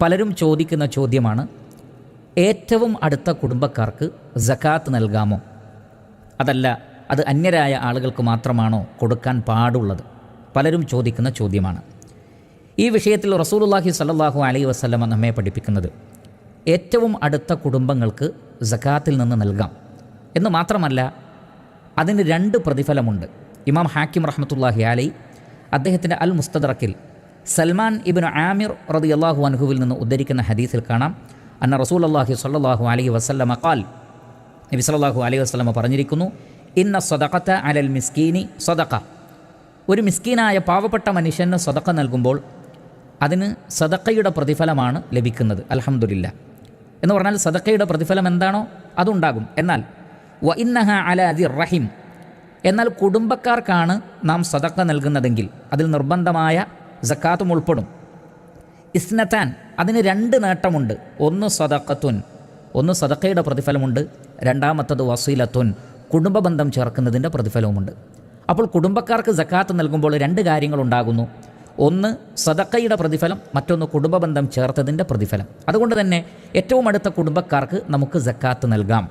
പലരും ചോദിക്കുന്ന ചോദ്യമാണ് ഏറ്റവും അടുത്ത കുടുംബക്കാർക്ക് ജക്കാത്ത് നൽകാമോ? അതല്ല അത് അന്യരായ ആളുകൾക്ക് മാത്രമാണോ കൊടുക്കാൻ പാടുള്ളത്? പലരും ചോദിക്കുന്ന ചോദ്യമാണ്. ഈ വിഷയത്തിൽ റസൂലുള്ളാഹി സല്ലാഹു അലൈ വസ്ലമ നമ്മെ പഠിപ്പിക്കുന്നത് ഏറ്റവും അടുത്ത കുടുംബങ്ങൾക്ക് ജക്കാത്തിൽ നിന്ന് നൽകാം. എന്ന് മാത്രമല്ല അതിന് രണ്ട് പ്രതിഫലമുണ്ട്. ഇമാം ഹാക്കിം റഹ്മത്തുല്ലാഹി അലൈ അദ്ദേഹത്തിന്റെ അൽ മുസ്തദറക്കിൽ സൽമാൻ ഇബിൻ ആമിർ റതി അള്ളാഹു അൻഹുവിൽ നിന്ന് ഉദ്ധരിക്കുന്ന ഹദീസിൽ കാണാം. അന്ന റസൂൽ അള്ളാഹി സ്വല്ലല്ലാഹു അലൈഹി വസല്ലമ ഖാൽ നബി സല്ലാഹു അലൈഹി വസ്ലമ പറഞ്ഞിരിക്കുന്നു ഇന്ന സ്വതക്കത്ത അലൽ മിസ്കീനി സ്വതക്ക ഒരു മിസ്കീനായ പാവപ്പെട്ട മനുഷ്യന് സ്വതക്ക നൽകുമ്പോൾ അതിന് സദക്കയുടെ പ്രതിഫലമാണ് ലഭിക്കുന്നത്. അലഹമുല്ല എന്ന് പറഞ്ഞാൽ സദക്കയുടെ പ്രതിഫലം എന്താണോ അതുണ്ടാകും. എന്നാൽ വ ഇന്നഹ അല അതി റഹിം എന്നാൽ കുടുംബക്കാർക്കാണ് നാം സദക്ക നൽകുന്നതെങ്കിൽ അതിൽ നിർബന്ധമായ ജക്കാത്തും ഉൾപ്പെടും. ഇസ്നത്താൻ അതിന് രണ്ട് നേട്ടമുണ്ട്. ഒന്ന് സദക്കത്തുൻ ഒന്ന് സദക്കയുടെ പ്രതിഫലമുണ്ട്. രണ്ടാമത്തത് വസീലത്തുൻ കുടുംബബന്ധം ചേർക്കുന്നതിന്റെ പ്രതിഫലവുമുണ്ട്. അപ്പോൾ കുടുംബക്കാർക്ക് സക്കാത്ത് നൽകുമ്പോൾ രണ്ട് കാര്യങ്ങളുണ്ടാകുന്നു. ഒന്ന് സദക്കയുടെ പ്രതിഫലം മറ്റൊന്ന് കുടുംബബന്ധം ചേർത്തതിന്റെ പ്രതിഫലം. അതുകൊണ്ട് തന്നെ ഏറ്റവും അടുത്ത കുടുംബക്കാർക്ക് നമുക്ക് സക്കാത്ത് നൽകാം.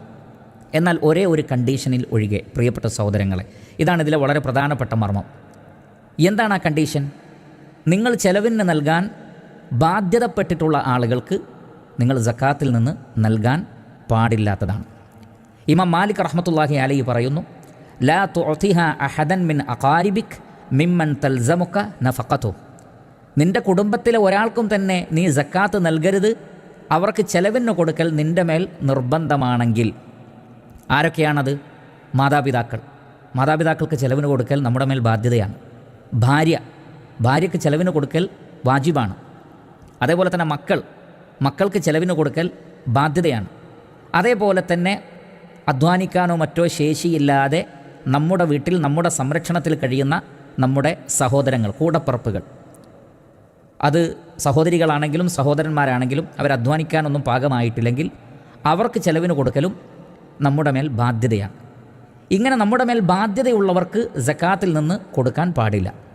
എന്നാൽ ഒരേ ഒരു കണ്ടീഷനിൽ ഒഴികെ പ്രിയപ്പെട്ട സഹോദരങ്ങളെ ഇതാണ് ഇതിലെ വളരെ പ്രധാനപ്പെട്ട മർമ്മം. എന്താണ് ആ കണ്ടീഷൻ? നിങ്ങൾ ചെലവിന് നൽകാൻ ബാധ്യതപ്പെട്ടിട്ടുള്ള ആളുകൾക്ക് നിങ്ങൾ ജക്കാത്തിൽ നിന്ന് നൽകാൻ പാടില്ലാത്തതാണ്. ഇമാം മാലിക് റഹ്മത്തുല്ലാഹി അലൈ പറയുന്നു ലാ തുഅതിഹ അഹദൻ മിൻ അഖാരിബിക് മിമ്മൻ തൽസമുക്ക നഫക്കത്തു നിന്റെ കുടുംബത്തിലെ ഒരാൾക്കും തന്നെ നീ ജക്കാത്ത് നൽകരുത്. അവർക്ക് ചെലവിന് കൊടുക്കൽ നിന്റെ മേൽ നിർബന്ധമാണെങ്കിൽ. ആരൊക്കെയാണത്? മാതാപിതാക്കൾ. മാതാപിതാക്കൾക്ക് ചെലവിന് കൊടുക്കൽ നമ്മുടെ മേൽ ബാധ്യതയാണ്. ഭാര്യ ഭാര്യയ്ക്ക് ചെലവിന് കൊടുക്കൽ വാജിബാണ്. അതേപോലെ തന്നെ മക്കൾ മക്കൾക്ക് ചെലവിന് കൊടുക്കൽ ബാധ്യതയാണ്. അതേപോലെ തന്നെ അധ്വാനിക്കാനോ മറ്റോ ശേഷിയില്ലാതെ നമ്മുടെ വീട്ടിൽ നമ്മുടെ സംരക്ഷണത്തിൽ കഴിയുന്ന നമ്മുടെ സഹോദരങ്ങൾ കൂടപ്പറപ്പുകൾ. അത് സഹോദരികളാണെങ്കിലും സഹോദരന്മാരാണെങ്കിലും അവർ അധ്വാനിക്കാനൊന്നും പാകമായിട്ടില്ലെങ്കിൽ അവർക്ക് ചെലവിന് കൊടുക്കലും നമ്മുടെ മേൽ ബാധ്യതയാണ്. ഇങ്ങനെ നമ്മുടെ മേൽ ബാധ്യതയുള്ളവർക്ക് ജക്കാത്തിൽ നിന്ന് കൊടുക്കാൻ പാടില്ല.